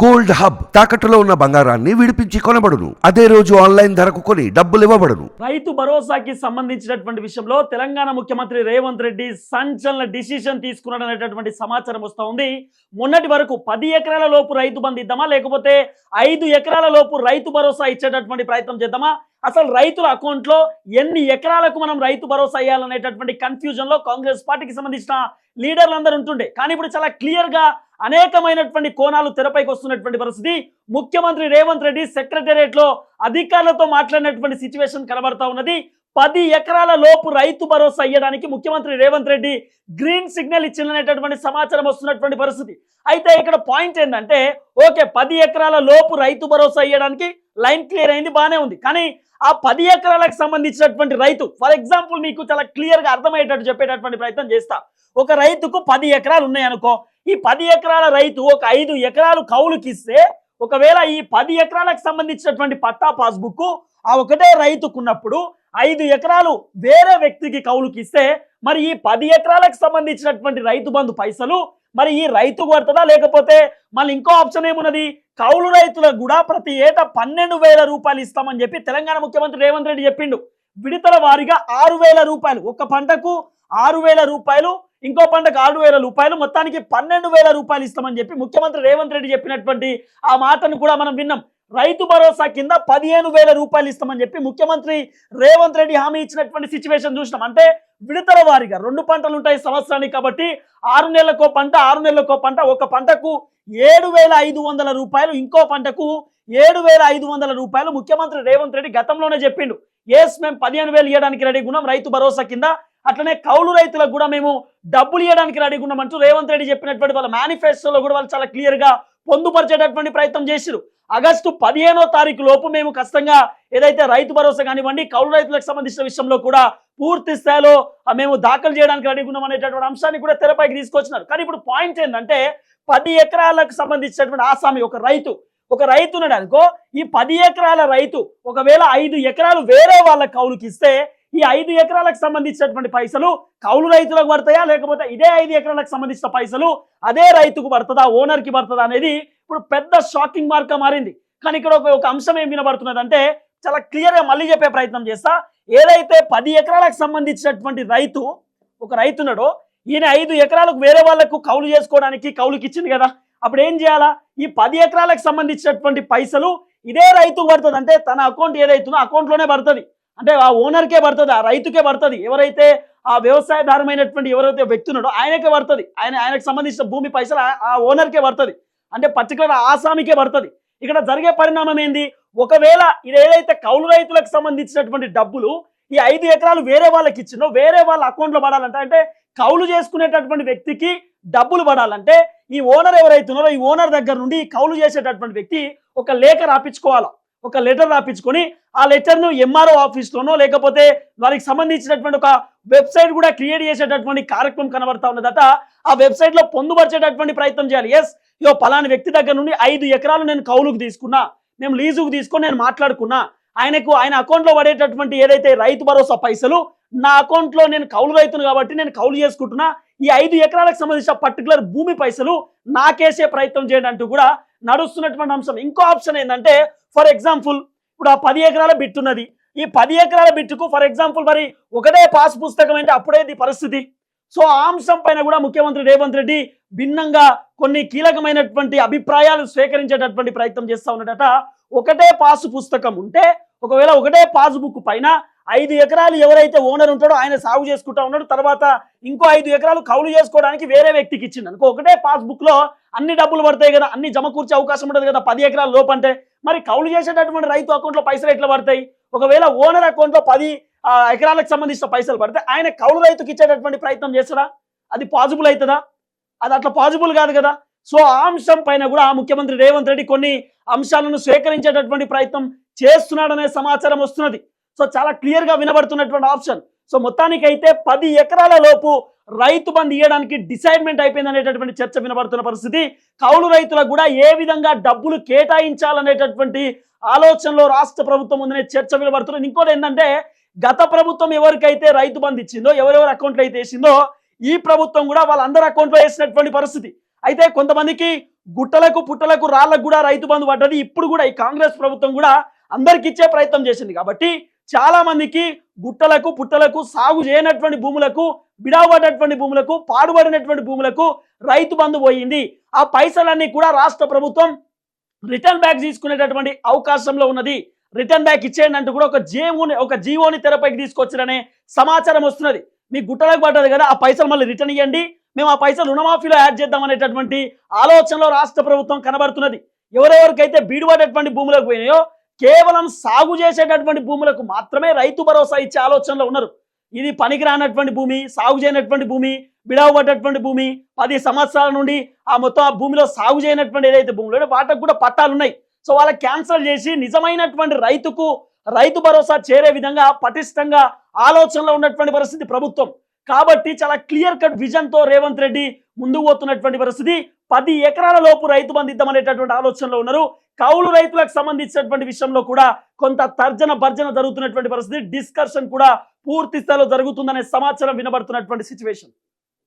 Gold hub తాకట్టులో ఉన్న బంగారాన్ని విడిపించి కొనబడును. అదే రోజు ఆన్లైన్ ధరకు కొని డబ్బులు ఇవ్వబడును. రైతు భరోసాకి సంబంధించినటువంటి విషయంలో తెలంగాణ ముఖ్యమంత్రి రేవంత్ రెడ్డి సంచలన డిసిషన్ తీసుకున్నాడు అనేటటువంటి సమాచారం వస్తూ ఉంది. మొన్నటి వరకు పది ఎకరాల లోపు రైతు బంధు ఇద్దామా? లేకపోతే ఐదు ఎకరాల లోపు రైతు భరోసా ఇచ్చేటటువంటి ప్రయత్నం చేద్దామా? అసలు రైతుల అకౌంట్లో ఎన్ని ఎకరాలకు మనం రైతు భరోసా ఇవ్వాలనేటటువంటి కన్ఫ్యూజన్లో కాంగ్రెస్ పార్టీకి సంబంధించిన లీడర్లందరూ ఉంటుండే. కానీ ఇప్పుడు చాలా క్లియర్గా అనేకమైనటువంటి కోణాలు తెరపైకి వస్తున్నటువంటి పరిస్థితి. ముఖ్యమంత్రి రేవంత్ రెడ్డి సెక్రటేరియట్లో అధికారులతో మాట్లాడినటువంటి సిచ్యువేషన్ కనబడతా ఉన్నది. పది ఎకరాల లోపు రైతు భరోసా ఇవ్వడానికి ముఖ్యమంత్రి రేవంత్ రెడ్డి గ్రీన్ సిగ్నల్ ఇచ్చిందనేటటువంటి సమాచారం వస్తున్నటువంటి పరిస్థితి. అయితే ఇక్కడ పాయింట్ ఏంటంటే ఓకే పది ఎకరాల లోపు రైతు భరోసా ఇవ్వడానికి లైన్ క్లియర్ అయింది బాగానే ఉంది. కానీ ఆ పది ఎకరాలకు సంబంధించినటువంటి రైతు ఫర్ ఎగ్జాంపుల్ మీకు చాలా క్లియర్గా అర్థమయ్యేటట్టు చెప్పేటటువంటి ప్రయత్నం చేస్తా. ఒక రైతుకు పది ఎకరాలు ఉన్నాయనుకో ఈ పది ఎకరాల రైతు ఒక ఐదు ఎకరాలు కౌలుకి ఇస్తే ఒకవేళ ఈ పది ఎకరాలకు సంబంధించినటువంటి పట్టా పాస్బుక్ ఆ ఒకటే రైతుకున్నప్పుడు ఐదు ఎకరాలు వేరే వ్యక్తికి కౌలుకి ఇస్తే మరి ఈ పది ఎకరాలకు సంబంధించినటువంటి రైతు బంధు పైసలు మరి ఈ రైతు పడుతుందా లేకపోతే మళ్ళీ ఇంకో ఆప్షన్ ఏమున్నది? కౌలు రైతులకు కూడా ప్రతి ఏటా పన్నెండు వేల రూపాయలు ఇస్తామని చెప్పి తెలంగాణ ముఖ్యమంత్రి రేవంత్ రెడ్డి చెప్పిండు. విడతల వారీగా ఆరు వేల రూపాయలు. ఒక పంటకు ఆరు వేల రూపాయలు ఇంకో పంటకు ఆరు వేల రూపాయలు మొత్తానికి పన్నెండు వేల రూపాయలు ఇస్తామని చెప్పి ముఖ్యమంత్రి రేవంత్ రెడ్డి చెప్పినటువంటి ఆ మాటను కూడా మనం విన్నాం. రైతు భరోసా కింద పదిహేను వేల రూపాయలు ఇస్తామని చెప్పి ముఖ్యమంత్రి రేవంత్ రెడ్డి హామీ ఇచ్చినటువంటి సిచ్యువేషన్ చూసినాం. అంటే విడతల వారిగా రెండు పంటలు ఉంటాయి సంవత్సరానికి కాబట్టి ఆరు నెలలకో పంట ఆరు నెలలకో పంట ఒక పంటకు ఏడు వేల ఐదు వందల రూపాయలు ఇంకో పంటకు ఏడు వేల ఐదు వందల రూపాయలు ముఖ్యమంత్రి రేవంత్ రెడ్డి గతంలోనే చెప్పిండు. ఎస్ మేము పదిహేను వేలు ఇవ్వడానికి రెడీ ఉన్నాం రైతు భరోసా కింద. అట్లనే కౌలు రైతులకు కూడా మేము డబ్బులు ఇవ్వడానికి రెడీ ఉన్నాం అంటూ రేవంత్ రెడ్డి చెప్పినటువంటి వాళ్ళ మేనిఫెస్టోలో కూడా వాళ్ళు చాలా క్లియర్గా పొందుపరిచేటటువంటి ప్రయత్నం చేసిరు. ఆగస్టు పదిహేనో తారీఖు లోపు మేము ఖచ్చితంగా ఏదైతే రైతు భరోసా కానివ్వండి కౌలు రైతులకు సంబంధించిన విషయంలో కూడా పూర్తి స్థాయిలో ఆ, మేము దాఖలు చేయడానికి రెడీ ఉన్నాం అనేటటువంటి అంశాన్ని కూడా తెరపైకి తీసుకొచ్చినారు. కానీ ఇప్పుడు పాయింట్ ఏంటంటే పది ఎకరాలకు సంబంధించినటువంటి ఆసామి ఒక రైతు ఒక రైతు ఉన్నాడు అనుకో ఈ పది ఎకరాల రైతు ఒకవేళ ఐదు ఎకరాలు వేరే వాళ్ళ కౌలుకి ఇస్తే ఈ ఐదు ఎకరాలకు సంబంధించినటువంటి పైసలు కౌలు రైతులకు పడతాయా? లేకపోతే ఇదే ఐదు ఎకరాలకు సంబంధించిన పైసలు అదే రైతుకు పడుతుందా? ఓనర్కి పడుతుందా? అనేది ఇప్పుడు పెద్ద షాకింగ్ మార్క్గా మారింది. కానీ ఇక్కడ ఒక ఒక అంశం ఏం వినబడుతున్నదంటే చాలా క్లియర్గా మళ్ళీ చెప్పే ప్రయత్నం చేస్తా. ఏదైతే పది ఎకరాలకు సంబంధించినటువంటి రైతు ఒక రైతున్నాడో ఈయన ఐదు ఎకరాలకు వేరే వాళ్ళకు కౌలు చేసుకోవడానికి కౌలుకి ఇచ్చింది కదా. అప్పుడు ఏం చేయాలా? ఈ పది ఎకరాలకు సంబంధించినటువంటి పైసలు ఇదే రైతుకు పడుతుంది అంటే తన అకౌంట్ ఏదైతుందో అకౌంట్లోనే పడుతుంది. అంటే ఆ ఓనర్కే పడుతుంది ఆ రైతుకే పడుతుంది. ఎవరైతే ఆ వ్యవసాయదారమైనటువంటి ఎవరైతే వ్యక్తి ఉన్నాడో ఆయనకే పడుతుంది. ఆయన ఆయనకు సంబంధించిన భూమి పైసలు ఆ- ఓనర్కే పడుతుంది. అంటే పర్టికులర్ ఆసామికే పడుతుంది. ఇక్కడ జరిగే పరిణామం ఏంది? ఒకవేళ ఇది ఏదైతే కౌలు రైతులకు సంబంధించినటువంటి డబ్బులు ఈ ఐదు ఎకరాలు వేరే వాళ్ళకి ఇచ్చిందో వేరే వాళ్ళ అకౌంట్లో పడాలంటే అంటే కౌలు చేసుకునేటటువంటి వ్యక్తికి డబ్బులు పడాలంటే ఈ ఓనర్ ఎవరైతున్నారో ఈ ఓనర్ దగ్గర నుండి కౌలు చేసేటటువంటి వ్యక్తి ఒక లేఖ రాపించుకోవాలా? ఒక లెటర్ రాపించుకొని ఆ లెటర్ను ఎంఆర్ఓ ఆఫీస్లోనో లేకపోతే వారికి సంబంధించినటువంటి ఒక వెబ్సైట్ కూడా క్రియేట్ చేసేటటువంటి కార్యక్రమం కనబడతా ఉన్నదట. ఆ వెబ్సైట్లో పొందుపరిచేటటువంటి ప్రయత్నం చేయాలి. ఎస్ ఇయో పలాని వ్యక్తి దగ్గర నుండి ఐదు ఎకరాలు నేను కౌలుకు తీసుకున్నా మేము లీజుకు తీసుకొని నేను మాట్లాడుకున్నా. ఆయనకు ఆయన అకౌంట్లో పడేటటువంటి ఏదైతే రైతు భరోసా పైసలు నా అకౌంట్లో నేను కౌలు రైతును కాబట్టి నేను కౌలు చేసుకుంటున్నా. ఈ ఐదు ఎకరాలకు సంబంధించిన పర్టికులర్ భూమి పైసలు నాకేసే ప్రయత్నం చేయండి అంటూ కూడా నడుస్తున్నటువంటి అంశం. ఇంకో ఆప్షన్ ఏంటంటే ఫర్ ఎగ్జాంపుల్ ఇప్పుడు ఆ పది ఎకరాల బిట్ ఉన్నది. ఈ పది ఎకరాల బిట్టుకు ఫర్ ఎగ్జాంపుల్ మరి ఒకటే పాస్ పుస్తకం అంటే అప్పుడేది పరిస్థితి. సో ఆ అంశం పైన కూడా ముఖ్యమంత్రి రేవంత్ రెడ్డి భిన్నంగా కొన్ని కీలకమైనటువంటి అభిప్రాయాలు స్వీకరించేటటువంటి ప్రయత్నం చేస్తూ ఉన్నట ఒకటే పాసు పుస్తకం ఉంటే ఒకవేళ ఒకటే పాస్ బుక్ పైన ఐదు ఎకరాలు ఎవరైతే ఓనర్ ఉంటాడో ఆయన సాగు చేసుకుంటా ఉన్నాడు. తర్వాత ఇంకో ఐదు ఎకరాలు కౌలు చేసుకోవడానికి వేరే వ్యక్తికి ఇచ్చింది అనుకో ఒకటే పాస్ బుక్లో అన్ని డబ్బులు పడతాయి కదా అన్ని జమ కూర్చే అవకాశం ఉంటుంది కదా పది ఎకరాల లోపు అంటే మరి కౌలు చేసేటటువంటి రైతు అకౌంట్లో పైసలు ఎట్లా పడతాయి? ఒకవేళ ఓనర్ అకౌంట్లో పది ఆ, ఎకరాలకు సంబంధించిన పైసలు పడితే ఆయన కౌలు రైతుకి ఇచ్చేటటువంటి ప్రయత్నం చేస్తారా అది పాజిబుల్ అవుతుందా అది అట్లా పాజిబుల్ కాదు కదా. సో ఆ అంశం పైన కూడా ముఖ్యమంత్రి రేవంత్ రెడ్డి కొన్ని అంశాలను స్వీకరించేటటువంటి ప్రయత్నం చేస్తున్నాడనే సమాచారం వస్తున్నది. సో చాలా క్లియర్గా వినబడుతున్నటువంటి ఆప్షన్ సో మొత్తానికైతే పది ఎకరాల లోపు రైతు బంద్ ఇవ్వడానికి డిసైడ్మెంట్ అయిపోయింది అనేటటువంటి చర్చ వినబడుతున్న పరిస్థితి. కౌలు రైతులకు కూడా ఏ విధంగా డబ్బులు కేటాయించాలనేటటువంటి ఆలోచనలో రాష్ట్ర ప్రభుత్వం ఉందనే చర్చ వినబడుతున్నది. ఇంకోటి ఏంటంటే గత ప్రభుత్వం ఎవరికైతే రైతు బంద్ ఇచ్చిందో ఎవరెవరి అకౌంట్లో అయితే వేసిందో ఈ ప్రభుత్వం కూడా వాళ్ళందరి అకౌంట్లో వేసినటువంటి పరిస్థితి. అయితే కొంతమందికి గుట్టలకు పుట్టలకు రాళ్ళకు కూడా రైతు బంధు పడ్డది. ఇప్పుడు కూడా ఈ కాంగ్రెస్ ప్రభుత్వం కూడా అందరికి ఇచ్చే ప్రయత్నం చేసింది. కాబట్టి చాలా మందికి గుట్టలకు పుట్టలకు సాగు చేయనటువంటి భూములకు బిడావబడినటువంటి భూములకు పాడుబడినటువంటి భూములకు రైతు బంధు పోయింది. ఆ పైసలన్నీ కూడా రాష్ట్ర ప్రభుత్వం రిటర్న్ బ్యాక్ తీసుకునేటటువంటి అవకాశంలో ఉన్నది. రిటర్న్ బ్యాక్ ఇచ్చేయండి అంటూ కూడా ఒక జీవోని ఒక జీవోని తెరపైకి తీసుకొచ్చారనే సమాచారం వస్తున్నది. మీ గుట్టలకు పడ్డది కదా ఆ పైసలు మళ్ళీ రిటర్న్ ఇవ్వండి మేము ఆ పైసలు రుణమాఫీలో యాడ్ చేద్దాం అనేటటువంటి ఆలోచనలో రాష్ట్ర ప్రభుత్వం కనబడుతున్నది. ఎవరెవరికైతే బీడుబడేటువంటి భూములకు పోయినాయో కేవలం సాగు చేసేటటువంటి భూములకు మాత్రమే రైతు భరోసా ఇచ్చే ఆలోచనలో ఉన్నారు. ఇది పనికిరానటువంటి భూమి సాగు చేయనటువంటి భూమి బిడవబడ్డటువంటి భూమి పది సంవత్సరాల నుండి ఆ మొత్తం ఆ భూమిలో సాగు చేయనటువంటి ఏదైతే భూములు వాటికి కూడా పట్టాలు ఉన్నాయి. సో వాళ్ళ క్యాన్సల్ చేసి నిజమైనటువంటి రైతుకు రైతు భరోసా చేరే విధంగా పటిష్టంగా ఆలోచనలో ఉన్నటువంటి పరిస్థితి ప్రభుత్వం. కాబట్టి చాలా క్లియర్ కట్ విజన్తో రేవంత్ రెడ్డి ముందుకు పోతున్నటువంటి పరిస్థితి. పది ఎకరాల లోపు రైతు బంధిద్దాం అనేటటువంటి ఆలోచనలో ఉన్నారు. కౌలు రైతులకు సంబంధించినటువంటి విషయంలో కూడా కొంత తర్జన భర్జన జరుగుతున్నటువంటి పరిస్థితి. డిస్కషన్ కూడా పూర్తి స్థాయిలో జరుగుతుందనే సమాచారం వినబడుతున్నటువంటి సిచ్యువేషన్